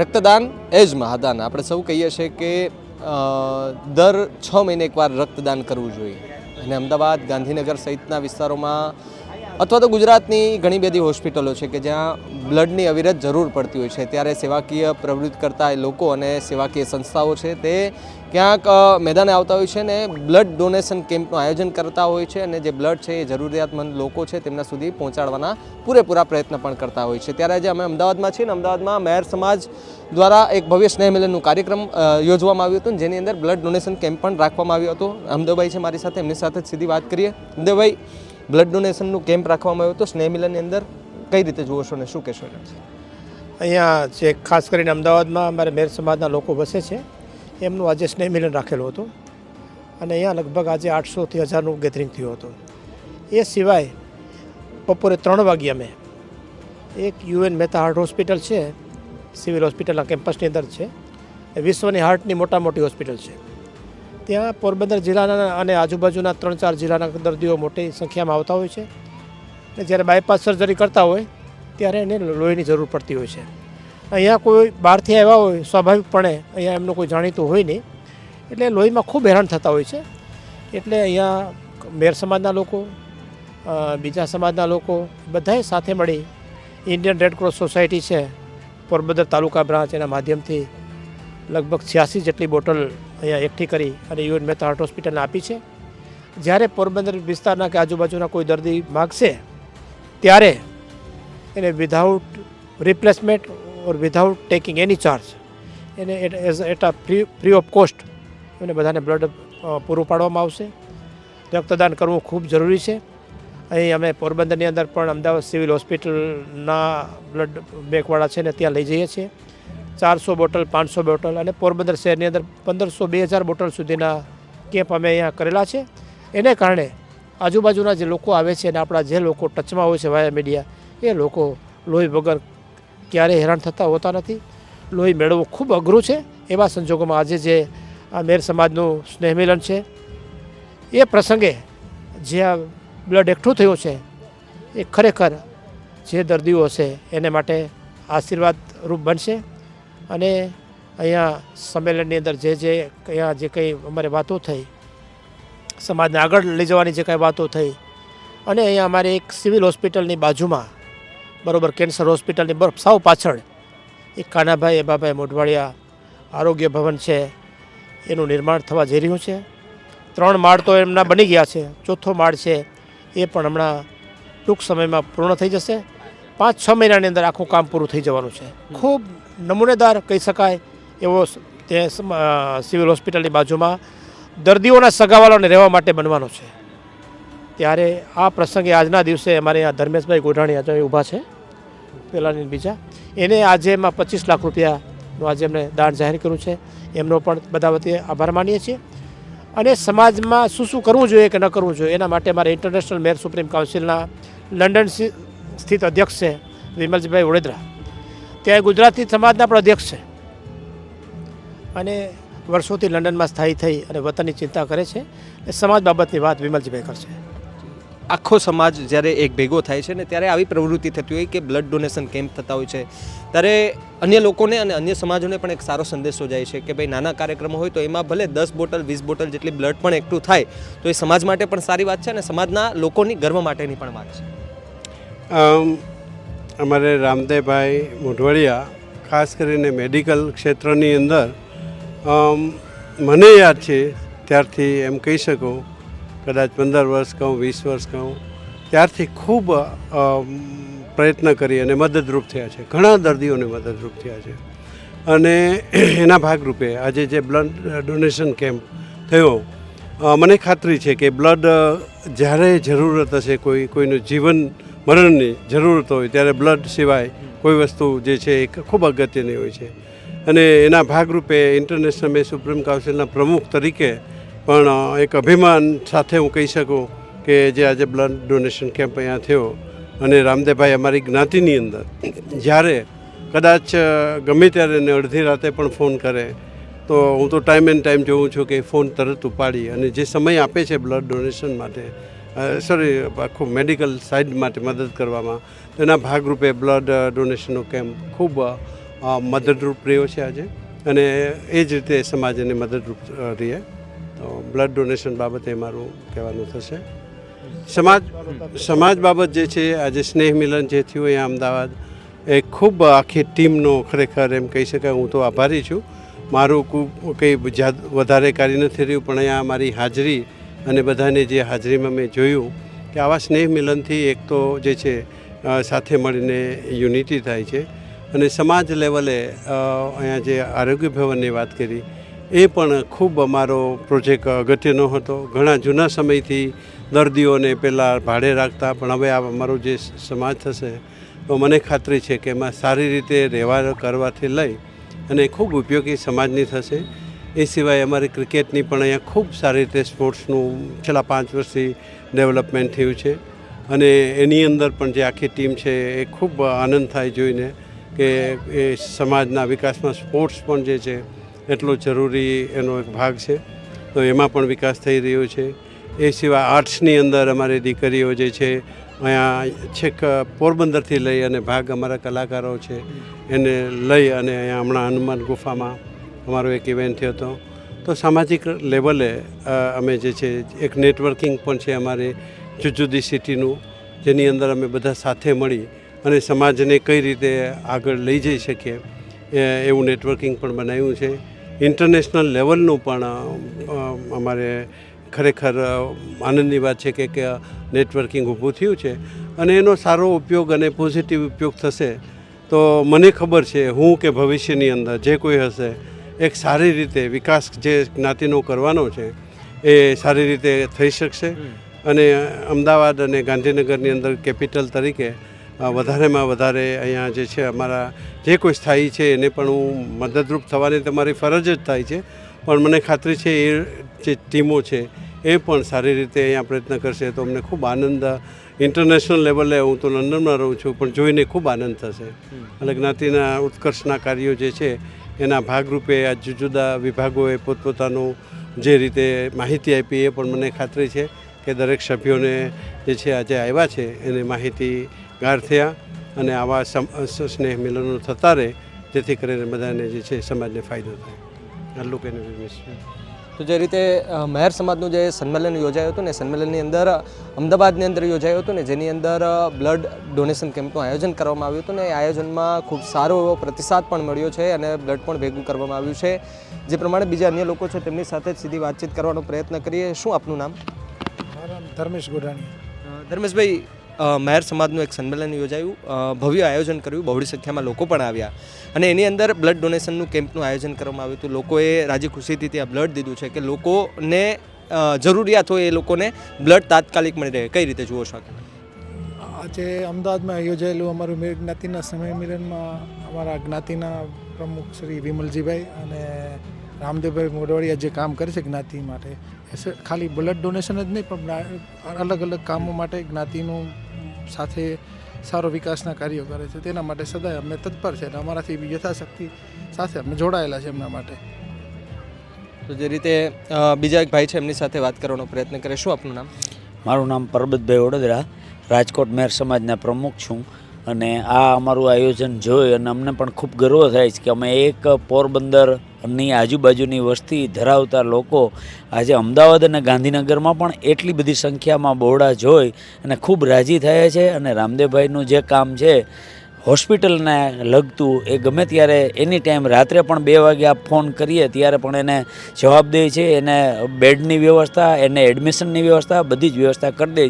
રક્તદાન એ જ મહાદાન. આપણે સૌ કહીએ છીએ કે દર છ મહિને એકવાર રક્તદાન કરવું જોઈએ. અને અમદાવાદ, ગાંધીનગર સહિતના વિસ્તારોમાં અથવા તો ગુજરાતની ઘણી બધી હોસ્પિટલો છે કે જ્યાં બ્લડની અવિરત જરૂર પડતી હોય છે. ત્યારે સેવાકીય પ્રવૃત્તિ કરતા લોકો અને સેવાકીય સંસ્થાઓ છે તે ક્યાંક મેદાને આવતા હોય છે ને બ્લડ ડોનેશન કેમ્પનું આયોજન કરતા હોય છે અને જે બ્લડ છે એ જરૂરિયાતમંદ લોકો છે તેમના સુધી પહોંચાડવાના પૂરેપૂરા પ્રયત્ન પણ કરતા હોય છે. ત્યારે આજે અમે અમદાવાદમાં છીએ ને અમદાવાદમાં મેયર સમાજ દ્વારા એક ભવ્ય સ્નેહ મિલનનું કાર્યક્રમ યોજવામાં આવ્યું હતું જેની અંદર બ્લડ ડોનેશન કેમ્પ પણ રાખવામાં આવ્યો હતો. અમદાભાઈ છે મારી સાથે, એમની સાથે સીધી વાત કરીએ. અમદાભાઈ બ્લડ ડોનેશનનું કેમ્પ રાખવામાં આવ્યો હતો. સ્નેહમિલનની અંદર કઈ રીતે જુઓ છો ને શું કહેશો અહીંયા જે ખાસ કરીને અમદાવાદમાં અમારે મેર સમાજના લોકો વસે છે, એમનું આજે સ્નેહ મિલન રાખેલું હતું. અને અહીંયા લગભગ આજે આઠસોથી હજારનું ગેધરિંગ થયું હતું. એ સિવાય બપોરે ત્રણ વાગ્યે અમે એક U N Mehta heart hospital છે, સિવિલ હોસ્પિટલના કેમ્પસની અંદર છે. વિશ્વની હાર્ટની મોટા મોટી હોસ્પિટલ છે. ત્યાં પોરબંદર જિલ્લાના અને આજુબાજુના ત્રણ ચાર જિલ્લાના દર્દીઓ મોટી સંખ્યામાં આવતા હોય છે. અને જ્યારે બાયપાસ સર્જરી કરતા હોય, ત્યારે એને લોહીની જરૂર પડતી હોય છે. અહીંયા કોઈ બહારથી આવ્યા હોય, સ્વાભાવિકપણે અહીંયા એમનું કોઈ જાણીતું હોય નહીં. એટલે લોહીમાં ખૂબ હેરાન થતા હોય છે. એટલે અહીંયા મેર સમાજના લોકો બીજા સમાજના લોકો બધાએ સાથે મળી ઇન્ડિયન રેડ ક્રોસ સોસાયટી છે, પોરબંદર તાલુકા બ્રાન્ચ એના માધ્યમથી લગભગ છ્યાસી જેટલી બોટલ અહીંયા એકઠી કરી અને યુએન મહેતા હાર્ટ હોસ્પિટલને આપી છે. જ્યારે પોરબંદર વિસ્તારના કે આજુબાજુના કોઈ દર્દી માગશે, ત્યારે એને without replacement or without taking any charge એને as at a free free of cost એને બધાને બ્લડ પૂરું પાડવામાં આવશે. રક્તદાન કરવું ખૂબ જરૂરી છે. અહીં અમે પોરબંદરની અંદર પણ અમદાવાદ સિવિલ હોસ્પિટલના બ્લડ બેંકવાળા છે ને ત્યાં લઈ જઈએ છીએ. ચારસો બોટલ, પાંચસો બોટલ અને પોરબંદર શહેરની અંદર પંદરસો બે હજાર બોટલ સુધીના કેમ્પ અમે અહીંયા કરેલા છે. એને કારણે આજુબાજુના જે લોકો આવે છે અને આપણા જે લોકો ટચમાં હોય છે વાયા મીડિયા, એ લોકો લોહી વગર ક્યારેય હેરાન થતા હોતા નથી. લોહી મેળવવું ખૂબ અઘરું છે. એવા સંજોગોમાં આજે જે આ મેર સમાજનું સ્નેહ મિલન છે, એ પ્રસંગે જે આ બ્લડ એકઠું થયું છે, એ ખરેખર જે દર્દીઓ હશે એને માટે આશીર્વાદ રૂપ બનશે. અને અહીંયા સંમેલનની અંદર જે જે અહીંયા જે કંઈ અમારે વાતો થઈ, સમાજને આગળ લઈ જવાની જે કાંઈ વાતો થઈ, અને અહીંયા અમારે એક સિવિલ હોસ્પિટલની બાજુમાં, બરાબર, કેન્સર હોસ્પિટલની બરફ સાવ પાછળ, એક કાનાભાઈ, એબાભાઈ મોઢવાડિયા આરોગ્ય ભવન છે, એનું નિર્માણ થવા જઈ રહ્યું છે. ત્રણ માળ તો એમના બની ગયા છે, ચોથો માળ છે, એ પણ હમણાં ટૂંક સમયમાં પૂર્ણ થઈ જશે. પાંચ છ મહિનાની અંદર આખું કામ પૂરું થઈ જવાનું છે. ખૂબ નમૂનેદાર કહી શકાય એવો તે સિવિલ હોસ્પિટલની બાજુમાં દર્દીઓના સગાવાળાને રહેવા માટે બનવાનો છે. ત્યારે આ પ્રસંગે આજના દિવસે અમારે અહીંયા ધર્મેશભાઈ ગોઢાણી આજે ઊભા છે. પહેલાંની બીજા. એને આજે એમાં પચીસ લાખ રૂપિયાનું આજે એમને દાન જાહેર કર્યું છે. એમનો પણ બધા વતી આભાર માનીએ છીએ. અને સમાજમાં શું શું કરવું જોઈએ કે ન કરવું જોઈએ એના માટે મારે ઇન્ટરનેશનલ મેર સુપ્રીમ કાઉન્સિલના લંડન સ્થિ- સ્થિત અધ્યક્ષ છે વિમલજીભાઈ વડોદરા. ત્યાં ગુજરાતી સમાજના પણ અધ્યક્ષ છે. અને વર્ષોથી લંડનમાં સ્થાયી થઈ અને વતનની ચિંતા કરે છે. એ સમાજ બાબતની વાત વિમલજીભાઈ કરશે. આખો સમાજ જ્યારે એક ભેગો થાય છે ને ત્યારે આવી પ્રવૃત્તિ થતી હોય કે બ્લડ ડોનેશન કેમ્પ થતા હોય છે. ત્યારે અન્ય લોકોને અને અન્ય સમાજોને પણ એક સારો સંદેશો જાય છે કે ભાઈ નાના કાર્યક્રમો હોય તો એમાં ભલે દસ બોટલ વીસ બોટલ જેટલી બ્લડ પણ એકઠું થાય તો એ સમાજ માટે પણ સારી વાત છે અને સમાજના લોકોની ગર્વ માટેની પણ વાત છે. અમારે રામદેવભાઈ મોઢવાડિયા, ખાસ કરીને મેડિકલ ક્ષેત્રની અંદર મને યાદ છે, ત્યારથી એમ કહી શકું, કદાચ પંદર વર્ષ કહું, વીસ વર્ષ કહું, ત્યારથી ખૂબ પ્રયત્ન કરી અને મદદરૂપ થયા છે. ઘણા દર્દીઓને મદદરૂપ થયા છે. અને એના ભાગરૂપે આજે જે બ્લડ ડોનેશન કેમ્પ થયો મને ખાતરી છે કે બ્લડ જ્યારે જરૂરત હશે કોઈ, કોઈનું જીવન મરણની જરૂરત હોય ત્યારે બ્લડ સિવાય કોઈ વસ્તુ જે છે એ ખૂબ અગત્યની હોય છે. અને એના ભાગરૂપે ઇન્ટરનેશનલ મે સુપ્રીમ કાઉન્સિલના પ્રમુખ તરીકે પણ એક અભિમાન સાથે હું કહી શકું કે જે આજે બ્લડ ડોનેશન કેમ્પ અહીંયા થયો અને રામદેવભાઈ અમારી જ્ઞાતિની અંદર જ્યારે કદાચ ગમે ત્યારે એને અડધી રાતે પણ ફોન કરે, તો હું તો ટાઈમ એન્ડ ટાઈમ જોઉં છું કે ફોન તરત ઉપાડી અને જે સમય આપે છે બ્લડ ડોનેશન માટે સોરી આખું મેડિકલ સાઇડ માટે મદદ કરવામાં. તેના ભાગરૂપે બ્લડ ડોનેશનનો કેમ્પ ખૂબ મદદરૂપ રહ્યો છે આજે. અને એ જ રીતે સમાજ મદદરૂપ રહીએ. રહે તો બ્લડ ડોનેશન બાબતે મારું કહેવાનું થશે. સમાજ સમાજ બાબત જે છે, આજે સ્નેહ મિલન જે થયું અહીંયા અમદાવાદ, એ ખૂબ આખી ટીમનો ખરેખર એમ કહી શકાય, હું તો આભારી છું. મારું કંઈ વધારે કાર્ય નથી રહ્યું, પણ અહીંયા મારી હાજરી અને બધાને જે હાજરીમાં મેં જોયું કે આવા સ્નેહ મિલનથી એક તો જે છે સાથે મળીને યુનિટી થાય છે. અને સમાજ લેવલે અહીંયા જે આરોગ્ય ભવનની વાત કરી, એ પણ ખૂબ અમારો પ્રોજેક્ટ અગત્યનો હતો. ઘણા જૂના સમયથી દર્દીઓને પહેલાં ભાડે રાખતા, પણ હવે આ અમારો જે સમાજ થશે, તો મને ખાતરી છે કે એમાં સારી રીતે રહેવા, કરવાથી લઈ અને ખૂબ ઉપયોગી સમાજની થશે. એ સિવાય અમારી ક્રિકેટની પણ અહીંયા ખૂબ સારી રીતે સ્પોર્ટ્સનું છેલ્લા પાંચ વર્ષથી ડેવલપમેન્ટ થયું છે. અને એની અંદર પણ જે આખી ટીમ છે એ ખૂબ આનંદ થાય જોઈને કે એ સમાજના વિકાસમાં સ્પોર્ટ્સ પણ જે છે એટલો જરૂરી એનો એક ભાગ છે. તો એમાં પણ વિકાસ થઈ રહ્યો છે. એ સિવાય આર્ટ્સની અંદર અમારી દીકરીઓ જે છે અહીંયા છેક પોરબંદરથી લઈ અને ભાગ અમારા કલાકારો છે એને લઈ અને અહીંયા હમણાં હનુમાન ગુફામાં અમારો એક ઇવેન્ટ થયો હતો. તો સામાજિક લેવલે અમે જે છે, એક નેટવર્કિંગ પણ છે અમારે જુદી જુદી સિટીનું જેની અંદર અમે બધા સાથે મળી અને સમાજને કઈ રીતે આગળ લઈ જઈ શકીએ એવું નેટવર્કિંગ પણ બનાવ્યું છે. ઇન્ટરનેશનલ લેવલનું પણ અમારે ખરેખર આનંદની વાત છે કે નેટવર્કિંગ ઊભું થયું છે. અને એનો સારો ઉપયોગ અને પોઝિટિવ ઉપયોગ થશે, તો મને ખબર છે હું કે ભવિષ્યની અંદર જે કોઈ હશે એક સારી રીતે વિકાસ જે જ્ઞાતિનો કરવાનો છે એ સારી રીતે થઈ શકશે. અને અમદાવાદ અને ગાંધીનગરની અંદર કેપિટલ તરીકે વધારેમાં વધારે અહીંયા જે છે અમારા જે કોઈ સ્થાયી છે એને પણ હું મદદરૂપ થવાની તમારી ફરજ જ થાય છે. પણ મને ખાતરી છે એ જે ટીમો છે એ પણ સારી રીતે અહીંયા પ્રયત્ન કરશે તો અમને ખૂબ આનંદ ઇન્ટરનેશનલ લેવલે હું તો લંડનમાં રહું છું પણ જોઈને ખૂબ આનંદ થશે. એટલે જ્ઞાતિના ઉત્કર્ષના કાર્યો જે છે એના ભાગરૂપે આ જુદા જુદા વિભાગોએ પોતપોતાનું જે રીતે માહિતી આપી એ પણ મને ખાતરી છે કે દરેક સભ્યોને જે છે આજે આવ્યા છે એને માહિતી ગાર થયા અને આવા સ્નેહ મિલનો થતા રહે, જેથી કરીને બધાને જે છે સમાજને ફાયદો થાય. આટલું કહીને તો જે રીતે મહેર સમાજનું જે સંમેલન યોજાયું હતું ને સંમેલનની અંદર અમદાવાદની અંદર યોજાયું હતું ને જેની અંદર બ્લડ ડોનેશન કેમ્પનું આયોજન કરવામાં આવ્યું હતું ને એ આયોજનમાં ખૂબ સારો એવો પ્રતિસાદ પણ મળ્યો છે અને બ્લડ પણ ભેગું કરવામાં આવ્યું છે. જે પ્રમાણે બીજા અન્ય લોકો છે તેમની સાથે જ સીધી વાતચીત કરવાનો પ્રયત્ન કરીએ. શું આપનું નામ? ધર્મેશ ગોઢાણી ધર્મેશભાઈ મહેર સમાજનું એક સંમેલન યોજાયું. ભવ્ય આયોજન કર્યું. બહોળી સંખ્યામાં લોકો પણ આવ્યા. અને એની અંદર બ્લડ ડોનેશનનું કેમ્પનું આયોજન કરવામાં આવ્યું હતું. લોકોએ રાજી ખુશીથી ત્યાં બ્લડ દીધું છે કે લોકોને જરૂરિયાત હોય એ લોકોને બ્લડ તાત્કાલિક મળી રહે. કઈ રીતે જુઓ છો આજે અમદાવાદમાં યોજાયેલું અમારું મેળ જ્ઞાતિના સમય મિલનમાં અમારા જ્ઞાતિના પ્રમુખ શ્રી વિમલજીભાઈ અને રામદેવભાઈ મોડવાડિયા જે કામ કરે છે જ્ઞાતિ માટે ખાલી બ્લડ ડોનેશન જ નહીં, પણ અલગ અલગ કામો માટે જ્ઞાતિનું સાથે સારો વિકાસના કાર્યો કરે છે. તેના માટે સદાય અમે તત્પર છે અને અમારાથી યથાશક્તિ સાથે અમે જોડાયેલા છે એમના માટે. તો જે રીતે બીજા એક ભાઈ છે એમની સાથે વાત કરવાનો પ્રયત્ન કરે શું આપનું નામ? મારું નામ પરબતભાઈ વડોદરા રાજકોટ મેર સમાજના પ્રમુખ છું. અને આ અમારું આયોજન જોઈ અને અમને પણ ખૂબ ગર્વ થાય છે કે અમે એક પોરબંદરની આજુબાજુની વસ્તી ધરાવતા લોકો આજે અમદાવાદ અને ગાંધીનગરમાં પણ એટલી બધી સંખ્યામાં બહોળા જોઈ અને ખૂબ રાજી થયા છે અને રામદેવભાઈનું જે કામ છે હોસ્પિટલને લગતું એ ગમે ત્યારે એની ટાઈમ રાત્રે પણ બે વાગે આપ ફોન કરીએ, ત્યારે પણ એને જવાબ દે છે, એને બેડની વ્યવસ્થા, એને એડમિશનની વ્યવસ્થા, બધી જ વ્યવસ્થા કરી દે.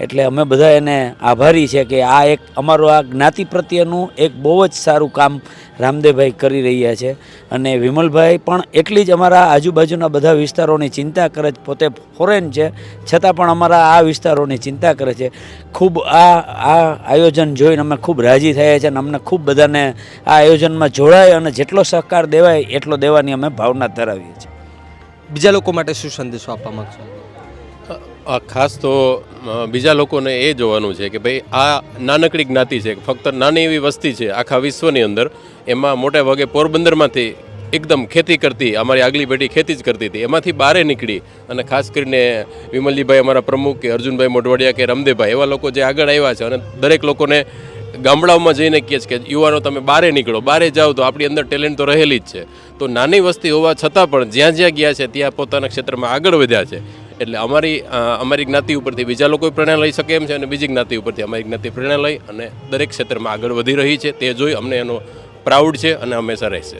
એટલે અમે બધા એને આભારી છે કે આ એક અમારું આ જ્ઞાતિ પ્રત્યેનું એક બહુ જ સારું કામ રામદેવભાઈ કરી રહ્યા છે. અને વિમલભાઈ પણ એટલી જ અમારા આજુબાજુના બધા વિસ્તારોની ચિંતા કરે છે. પોતે ફોરેન છે. છતાં પણ અમારા આ વિસ્તારોની ચિંતા કરે છે. ખૂબ આ આ આયોજન જોઈને અમે ખૂબ રાજી થયા છે અને અમને ખૂબ બધાને આ આયોજનમાં જોડાય અને જેટલો સહકાર દેવાય એટલો દેવાની અમે ભાવના ધરાવીએ છીએ. બીજા લોકો માટે શું સંદેશો આપવા માંગશો? ખાસ તો બીજા લોકોને એ જોવાનું છે કે ભાઈ આ નાનકડી જ્ઞાતિ છે, ફક્ત નાની એવી વસ્તી છે આખા વિશ્વની અંદર. એમાં મોટે ભાગે પોરબંદરમાંથી એકદમ ખેતી કરતી, અમારી આગલી પેઢી ખેતી જ કરતી હતી. એમાંથી બહારે નીકળી અને ખાસ કરીને વિમલજીભાઈ અમારા પ્રમુખ કે અર્જુનભાઈ મોઢવાડિયા કે રમદેભાઈ, એવા લોકો જે આગળ આવ્યા છે અને દરેક લોકોને ગામડાઓમાં જઈને કહે છે કે યુવાનો તમે બારે નીકળો, બારે જાઓ તો આપણી અંદર ટેલેન્ટ તો રહેલી જ છે. તો નાની વસ્તી હોવા છતાં પણ જ્યાં જ્યાં ગયા છે, ત્યાં પોતાના ક્ષેત્રમાં આગળ વધ્યા છે. એટલે અમારી અમારી જ્ઞાતિ ઉપરથી બીજા લોકો પ્રેરણા લઈ શકે એમ છે અને બીજી જ્ઞાતિ ઉપરથી અમારી જ્ઞાતિ પ્રેરણા લઈ અને દરેક ક્ષેત્રમાં આગળ વધી રહી છે. તે જોઈ અમને એનો પ્રાઉડ છે અને હંમેશા રહેશે.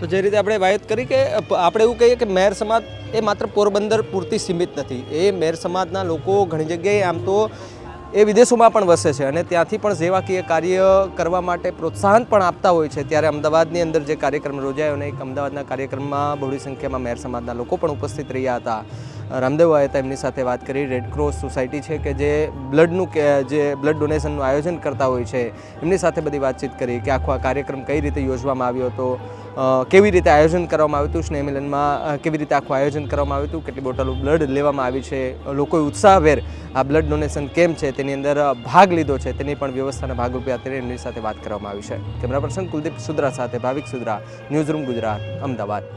તો જે રીતે આપણે વાત કરી કે આપણે એવું કહીએ કે મેર સમાજ એ માત્ર પોરબંદર પૂરતી સીમિત નથી. એ મેર સમાજના લોકો ઘણી જગ્યાએ આમ તો એ વિદેશોમાં પણ વસે છે અને ત્યાંથી પણ સેવાકીય કાર્ય કરવા માટે પ્રોત્સાહન પણ આપતા હોય છે. ત્યારે અમદાવાદની અંદર જે કાર્યક્રમ યોજાયો અને એક અમદાવાદના કાર્યક્રમમાં બહોળી સંખ્યામાં મેર સમાજના લોકો પણ ઉપસ્થિત રહ્યા હતા. રામદેવ હતા એમની સાથે વાત કરી. રેડ ક્રોસ સોસાયટી છે કે જે બ્લડનું કે, જે બ્લડ ડોનેશનનું આયોજન કરતા હોય છે, એમની સાથે બધી વાતચીત કરી કે આખો આ કાર્યક્રમ કઈ રીતે યોજવામાં આવ્યો હતો કેવી રીતે આયોજન કરવામાં આવ્યું હતું, સ્નેહમિલનમાં કેવી રીતે આખું આયોજન કરવામાં આવ્યું હતું, કેટલી બોટલો બ્લડ લેવામાં આવી છે, લોકોએ ઉત્સાહભેર આ બ્લડ ડોનેશન કેમ છે, તેની અંદર ભાગ લીધો છે, તેની પણ વ્યવસ્થાના ભાગરૂપે અત્યારે એમની સાથે વાત કરવામાં આવી છે. કેમેરા પર્સન કુલદીપ સુદ્રા સાથે ભાવિક સુદ્રા, ન્યૂઝરૂમ ગુજરાત, અમદાવાદ.